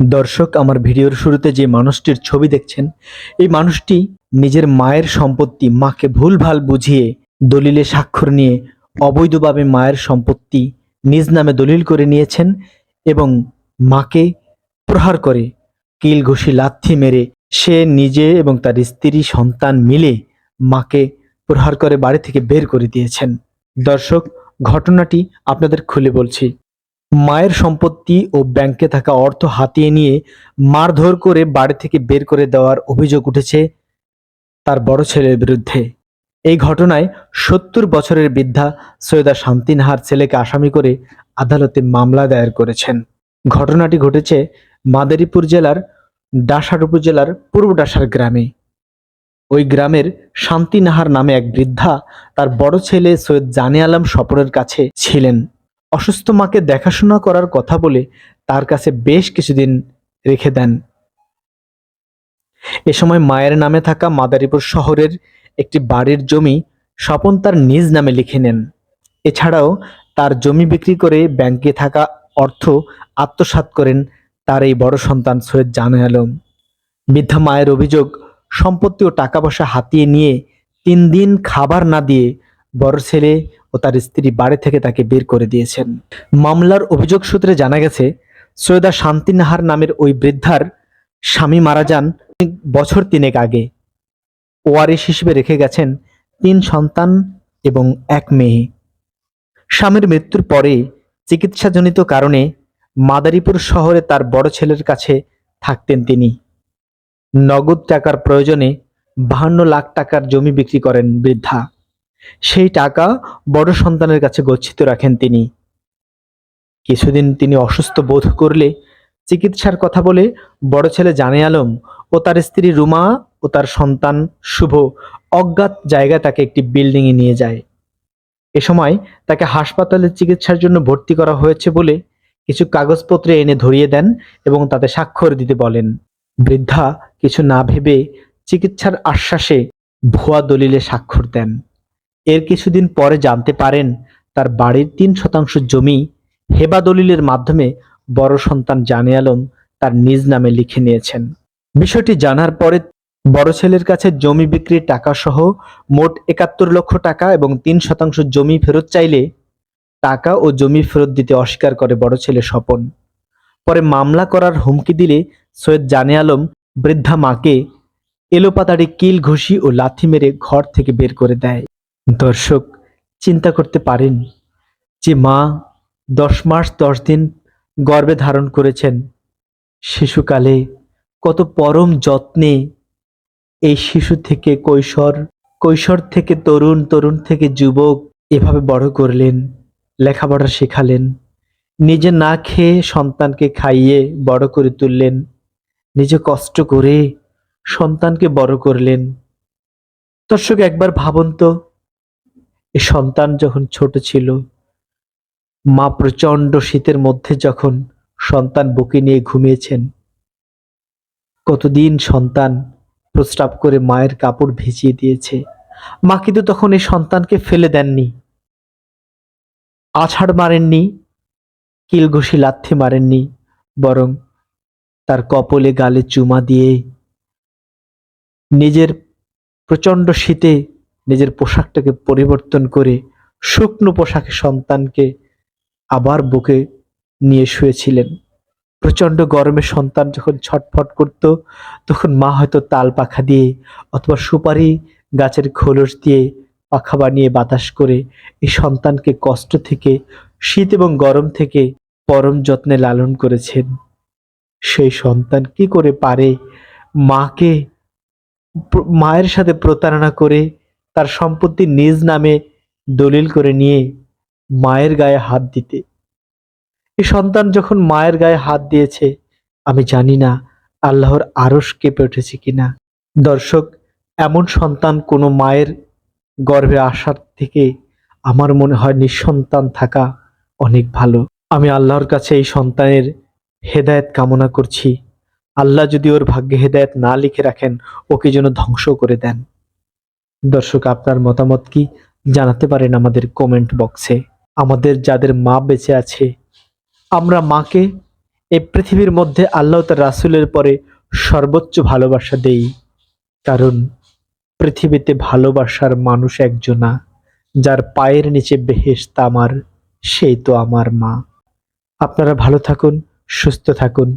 দর্শক, আমার ভিডিওর শুরুতে যে মানুষটির ছবি দেখছেন, এই মানুষটি নিজের মায়ের সম্পত্তি, মাকে ভুলভাল বুঝিয়ে দলিলে স্বাক্ষর নিয়ে অবৈধভাবে মায়ের সম্পত্তি নিজ নামে দলিল করে নিয়েছেন এবং মাকে প্রহার করে কিল ঘুষি লাথি মেরে সে নিজে এবং তার স্ত্রী, সন্তান মিলে মাকে প্রহার করে বাড়ি থেকে বের করে দিয়েছেন। দর্শক, ঘটনাটি আপনাদের খুলে বলছি। মায়ের সম্পত্তি ও ব্যাংকে থাকা অর্থ হাতিয়ে নিয়ে মারধর করে বাড়ি থেকে বের করে দেওয়ার অভিযোগ উঠেছে তার বড় ছেলের বিরুদ্ধে। এই ঘটনায় সত্তর বছরের বৃদ্ধা সৈয়দা শান্তিনাহার ছেলেকে আসামি করে আদালতে মামলা দায়ের করেছেন। ঘটনাটি ঘটেছে মাদারীপুর জেলার ডাসার উপজেলার পূর্ব ডাসার গ্রামে। ওই গ্রামের শান্তিনাহার নামে এক বৃদ্ধা তার বড় ছেলে সৈয়দ জানে আলম স্বপনের কাছে ছিলেন। অসুস্থ মাকে দেখাশোনা করার কথা বলে তার কাছে বেশ কিছুদিন রেখে দেন। এ সময় মায়ের নামে থাকা মাদারীপুর শহরের একটি বাড়ির জমি স্বপন তার নিজ নামে লিখে নেন। এছাড়াও তার জমি বিক্রি করে ব্যাংকে থাকা অর্থ আত্মসাৎ করেন তার এই বড় সন্তান সৈয়দ জানে আলম। বৃদ্ধা মায়ের অভিযোগ, সম্পত্তি ও টাকা পয়সা হাতিয়ে নিয়ে তিন দিন খাবার না দিয়ে বড় ছেলে ও তার স্ত্রী বাড়ি থেকে তাকে বের করে দিয়েছেন। মামলার অভিযোগ সূত্রে জানা গেছে, সৈয়দা শান্তিনাহার নামের ওই বৃদ্ধার স্বামী মারা যান বছর তিনেক আগে। ওয়ারিশ হিসেবে রেখে গেছেন তিন সন্তান এবং এক মেয়ে। স্বামীর মৃত্যুর পরে চিকিৎসাজনিত কারণে মাদারীপুর শহরে তার বড় ছেলের কাছে থাকতেন তিনি। নগদ টাকার প্রয়োজনে বাহান্ন লাখ টাকার জমি বিক্রি করেন বৃদ্ধা। সেই টাকা বড় সন্তানের কাছে গচ্ছিত রাখেন তিনি। কিছুদিন তিনি অসুস্থ বোধ করলে চিকিৎসার কথা বলে বড় ছেলে জানে আলম ও তার স্ত্রী রুমা ও তার সন্তান শুভ অজ্ঞাত জায়গায় তাকে একটি বিল্ডিং এ নিয়ে যায়। এ সময় তাকে হাসপাতালে চিকিৎসার জন্য ভর্তি করা হয়েছে বলে কিছু কাগজপত্রে এনে ধরিয়ে দেন এবং তাতে স্বাক্ষর দিতে বলেন। বৃদ্ধা কিছু না ভেবে চিকিৎসার আশ্বাসে ভুয়া দলিলে স্বাক্ষর দেন। এর কিছুদিন পরে জানতে পারেন তার বাড়ির তিন শতাংশ জমি হেবা দলিলের মাধ্যমে বড় সন্তান জানে আলম তার নিজ নামে লিখে নিয়েছেন। বিষয়টি জানার পরে বড় ছেলের কাছে জমি বিক্রির টাকা সহ মোট একাত্তর লক্ষ টাকা এবং তিন শতাংশ জমি ফেরত চাইলে টাকা ও জমি ফেরত দিতে অস্বীকার করে বড় ছেলে স্বপন। পরে মামলা করার হুমকি দিলে সৈয়দ জানে আলম বৃদ্ধা মাকে এলোপাতাড়ি কিল ঘুষি ও লাথি মেরে ঘর থেকে বের করে দেয়। দর্শক চিন্তা করতে পারেন যে মা দশ মাস দশ দিন গর্ভে ধারণ করেছেন। শিশুকালে কত পরম যত্নে এই শিশু থেকে কৈশোর কৈশোর থেকে তরুণ তরুণ থেকে যুবক এভাবে বড় করলেন, লেখাপড়া শেখালেন, নিজে না খেয়ে সন্তানকে খাইয়ে বড় করে তুললেন, নিজে কষ্ট করে সন্তানকে বড় করলেন। দর্শক একবার ভাবুন তো এই সন্তান যখন ছোট ছিল, মা প্রচণ্ড শীতের মধ্যে যখন সন্তান বুকে নিয়ে ঘুমিয়েছেন, কতদিন সন্তান প্রস্রাব করে মায়ের কাপড় ভিজিয়ে দিয়েছে। মা কিন্তু তখন এই সন্তানকে ফেলে দেননি। আছাড় মারেননি, কিলঘুষি লাথি মারেননি, বরং তার কপলে গালে চুমা দিয়ে নিজের প্রচণ্ড শীতে নিজের পোশাকটাকে পরিবর্তন করে শুকনো পোশাকে সন্তানকে আবার বুকে নিয়ে শুয়েছিলেন। প্রচণ্ড গরমে সন্তান যখন ছটফট করত, তখন মা হয়তো তাল পাখা দিয়ে অথবা সুপারি গাছের খোলস দিয়ে পাখা বানিয়ে বাতাস করে এই সন্তানকে কষ্ট থেকে, শীত এবং গরম থেকে পরম যত্নে লালন করেছেন। সেই সন্তান কি করে পারে মাকে মায়ের সাথে প্রতারণা করে তার সম্পত্তি নিজ নামে দলিল করে নিয়ে মায়ের গায়ে হাত দিতে। এই সন্তান যখন মায়ের গায়ে হাত দিয়েছে, আমি জানি না আল্লাহর আরস কেঁপে উঠেছে কিনা। দর্শক, এমন সন্তান কোনো মায়ের গর্ভে আসার থেকে আমার মনে হয় নিঃসন্তান থাকা অনেক ভালো। আমি আল্লাহর কাছে এই সন্তানের হেদায়েত কামনা করছি। আল্লাহ যদি ওর ভাগ্যে হেদায়েত না লিখে রাখেন, ওকে যেন ধ্বংস করে দেন। দর্শক, আপনার মতামত কি? জানাতে পারেন আমাদের কমেন্ট বক্সে আমাদের যাদের মা বেঁচে আছে, আমরা মাকে এই পৃথিবীর মধ্যে আল্লাহ তার রাসূলের পরে সর্বোচ্চ ভালোবাসা দেই। কারণ পৃথিবীতে ভালোবাসার মানুষ একজনা যার পায়ের নিচে বেহেশত আমার, সেই তো আমার মা। আপনারা ভালো থাকুন, সুস্থ থাকুন।